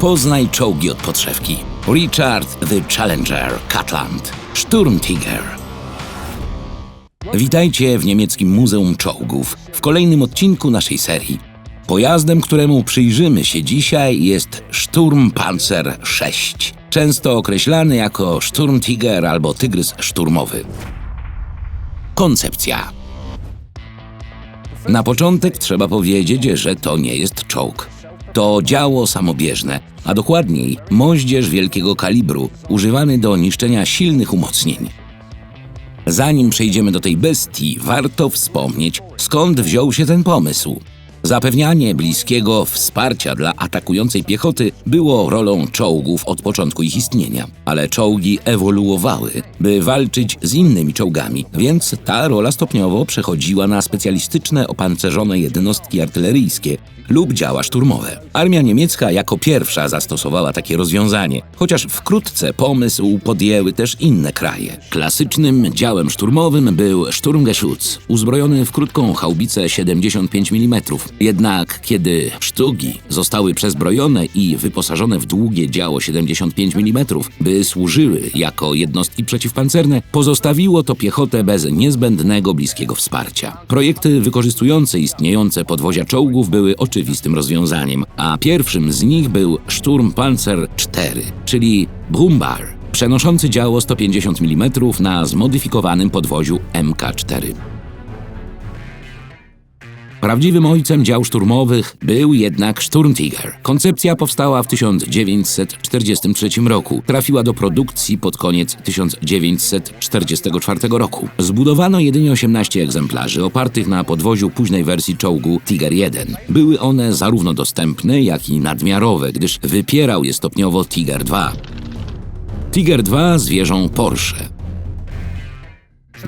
Poznaj czołgi od podszewki. Richard the Challenger Catland. Sturmtiger. Witajcie w niemieckim Muzeum Czołgów w kolejnym odcinku naszej serii. Pojazdem, któremu przyjrzymy się dzisiaj jest Sturmpanzer 6, często określany jako Sturmtiger albo Tygrys Szturmowy. Koncepcja. Na początek trzeba powiedzieć, że to nie jest czołg. To działo samobieżne, a dokładniej moździerz wielkiego kalibru, używany do niszczenia silnych umocnień. Zanim przejdziemy do tej bestii, warto wspomnieć, skąd wziął się ten pomysł. Zapewnianie bliskiego wsparcia dla atakującej piechoty było rolą czołgów od początku ich istnienia, ale czołgi ewoluowały, by walczyć z innymi czołgami, więc ta rola stopniowo przechodziła na specjalistyczne opancerzone jednostki artyleryjskie lub działa szturmowe. Armia niemiecka jako pierwsza zastosowała takie rozwiązanie, chociaż wkrótce pomysł podjęły też inne kraje. Klasycznym działem szturmowym był Sturmgeschütz, uzbrojony w krótką haubicę 75 mm. Jednak kiedy sztugi zostały przezbrojone i wyposażone w długie działo 75 mm, by służyły jako jednostki przeciwpancerne, pozostawiło to piechotę bez niezbędnego bliskiego wsparcia. Projekty wykorzystujące istniejące podwozia czołgów były oczywistym rozwiązaniem, a pierwszym z nich był Sturmpanzer 4, czyli Brumbar, przenoszący działo 150 mm na zmodyfikowanym podwoziu MK4. Prawdziwym ojcem dział szturmowych był jednak Sturmtiger. Koncepcja powstała w 1943 roku. Trafiła do produkcji pod koniec 1944 roku. Zbudowano jedynie 18 egzemplarzy opartych na podwoziu późnej wersji czołgu Tiger 1. Były one zarówno dostępne, jak i nadmiarowe, gdyż wypierał je stopniowo Tiger 2. Tiger 2 zwierzą Porsche.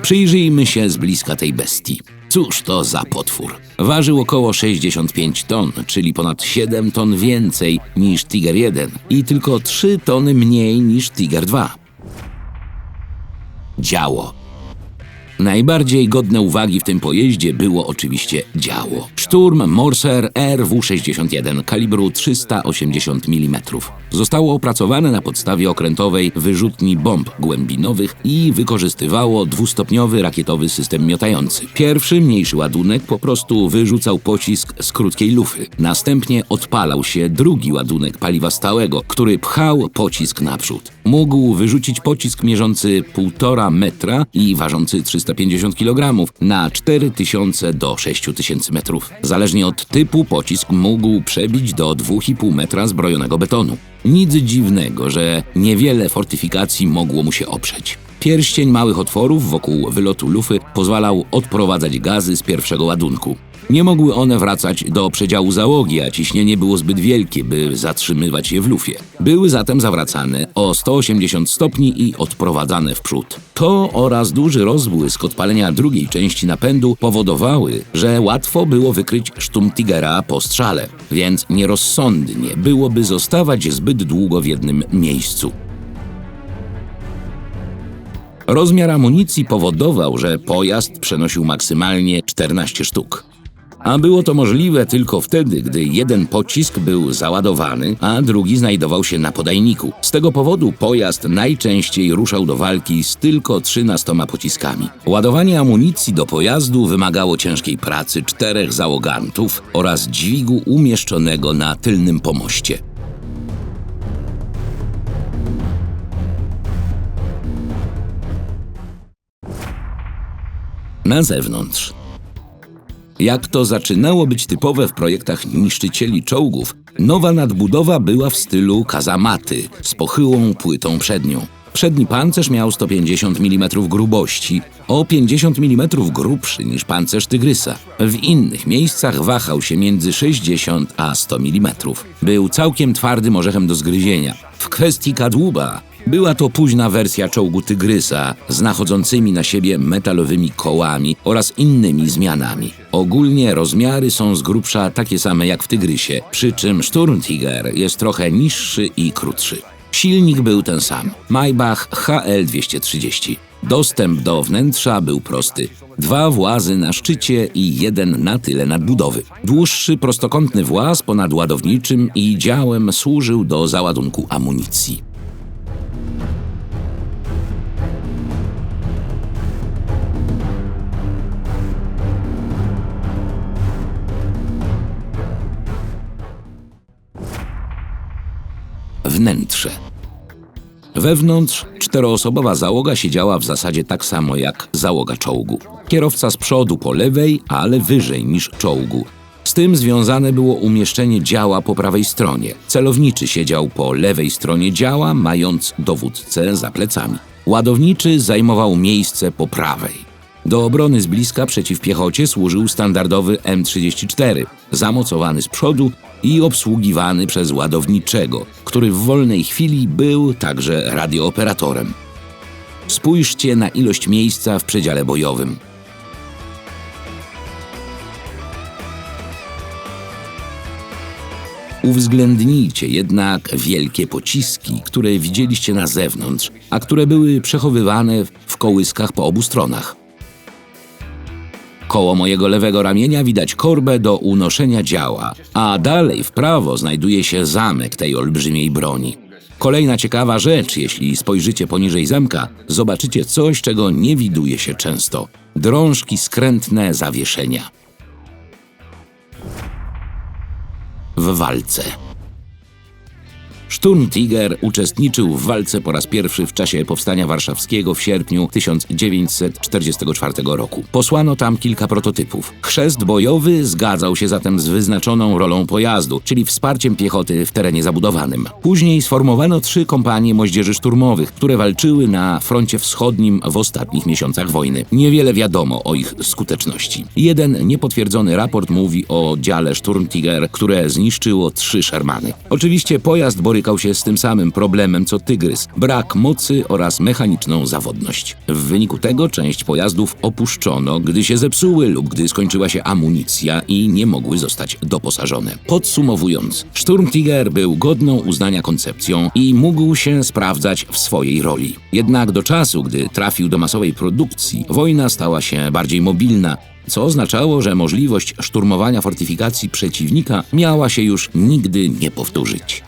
Przyjrzyjmy się z bliska tej bestii. Cóż to za potwór? Ważył około 65 ton, czyli ponad 7 ton więcej niż Tiger 1 i tylko 3 tony mniej niż Tiger 2. Działo. Najbardziej godne uwagi w tym pojeździe było oczywiście działo. Szturm Morser RW61 kalibru 380 mm. Zostało opracowane na podstawie okrętowej wyrzutni bomb głębinowych i wykorzystywało dwustopniowy rakietowy system miotający. Pierwszy mniejszy ładunek po prostu wyrzucał pocisk z krótkiej lufy. Następnie odpalał się drugi ładunek paliwa stałego, który pchał pocisk naprzód. Mógł wyrzucić pocisk mierzący 1,5 metra i ważący 350 kg na 4000 do 6000 metrów. Zależnie od typu pocisk mógł przebić do 2,5 metra zbrojonego betonu. Nic dziwnego, że niewiele fortyfikacji mogło mu się oprzeć. Pierścień małych otworów wokół wylotu lufy pozwalał odprowadzać gazy z pierwszego ładunku. Nie mogły one wracać do przedziału załogi, a ciśnienie było zbyt wielkie, by zatrzymywać je w lufie. Były zatem zawracane o 180 stopni i odprowadzane w przód. To oraz duży rozbłysk odpalenia drugiej części napędu powodowały, że łatwo było wykryć sztum Tigera po strzale, więc nierozsądnie byłoby zostawać zbyt długo w jednym miejscu. Rozmiar amunicji powodował, że pojazd przenosił maksymalnie 14 sztuk. A było to możliwe tylko wtedy, gdy jeden pocisk był załadowany, a drugi znajdował się na podajniku. Z tego powodu pojazd najczęściej ruszał do walki z tylko 13 pociskami. Ładowanie amunicji do pojazdu wymagało ciężkiej pracy czterech załogantów oraz dźwigu umieszczonego na tylnym pomoście. Na zewnątrz. Jak to zaczynało być typowe w projektach niszczycieli czołgów, nowa nadbudowa była w stylu kazamaty z pochyłą płytą przednią. Przedni pancerz miał 150 mm grubości, o 50 mm grubszy niż pancerz tygrysa. W innych miejscach wahał się między 60 a 100 mm. Był całkiem twardym orzechem do zgryzienia. W kwestii kadłuba była to późna wersja czołgu Tygrysa z nachodzącymi na siebie metalowymi kołami oraz innymi zmianami. Ogólnie rozmiary są z grubsza takie same jak w Tygrysie, przy czym Sturmtiger jest trochę niższy i krótszy. Silnik był ten sam Maybach HL230. Dostęp do wnętrza był prosty. Dwa włazy na szczycie i jeden na tyle nadbudowy. Dłuższy prostokątny właz ponad ładowniczym i działem służył do załadunku amunicji. Wnętrze. Wewnątrz czteroosobowa załoga siedziała w zasadzie tak samo jak załoga czołgu. Kierowca z przodu po lewej, ale wyżej niż czołgu. Z tym związane było umieszczenie działa po prawej stronie. Celowniczy siedział po lewej stronie działa, mając dowódcę za plecami. Ładowniczy zajmował miejsce po prawej. Do obrony z bliska przeciw piechocie służył standardowy M34, zamocowany z przodu i obsługiwany przez ładowniczego, który w wolnej chwili był także radiooperatorem. Spójrzcie na ilość miejsca w przedziale bojowym. Uwzględnijcie jednak wielkie pociski, które widzieliście na zewnątrz, a które były przechowywane w kołyskach po obu stronach. Koło mojego lewego ramienia widać korbę do unoszenia działa, a dalej w prawo znajduje się zamek tej olbrzymiej broni. Kolejna ciekawa rzecz, jeśli spojrzycie poniżej zamka, zobaczycie coś, czego nie widuje się często. Drążki skrętne zawieszenia. W walce. Sturmtiger uczestniczył w walce po raz pierwszy w czasie Powstania Warszawskiego w sierpniu 1944 roku. Posłano tam kilka prototypów. Chrzest bojowy zgadzał się zatem z wyznaczoną rolą pojazdu, czyli wsparciem piechoty w terenie zabudowanym. Później sformowano trzy kompanie moździerzy szturmowych, które walczyły na froncie wschodnim w ostatnich miesiącach wojny. Niewiele wiadomo o ich skuteczności. Jeden niepotwierdzony raport mówi o dziale Sturmtiger, które zniszczyło trzy Shermany. Oczywiście pojazd borykał się z tym samym problemem co Tygrys brak mocy oraz mechaniczną zawodność. W wyniku tego część pojazdów opuszczono, gdy się zepsuły lub gdy skończyła się amunicja i nie mogły zostać doposażone. Podsumowując, Sturmtiger był godną uznania koncepcją i mógł się sprawdzać w swojej roli. Jednak do czasu, gdy trafił do masowej produkcji, wojna stała się bardziej mobilna, co oznaczało, że możliwość szturmowania fortyfikacji przeciwnika miała się już nigdy nie powtórzyć.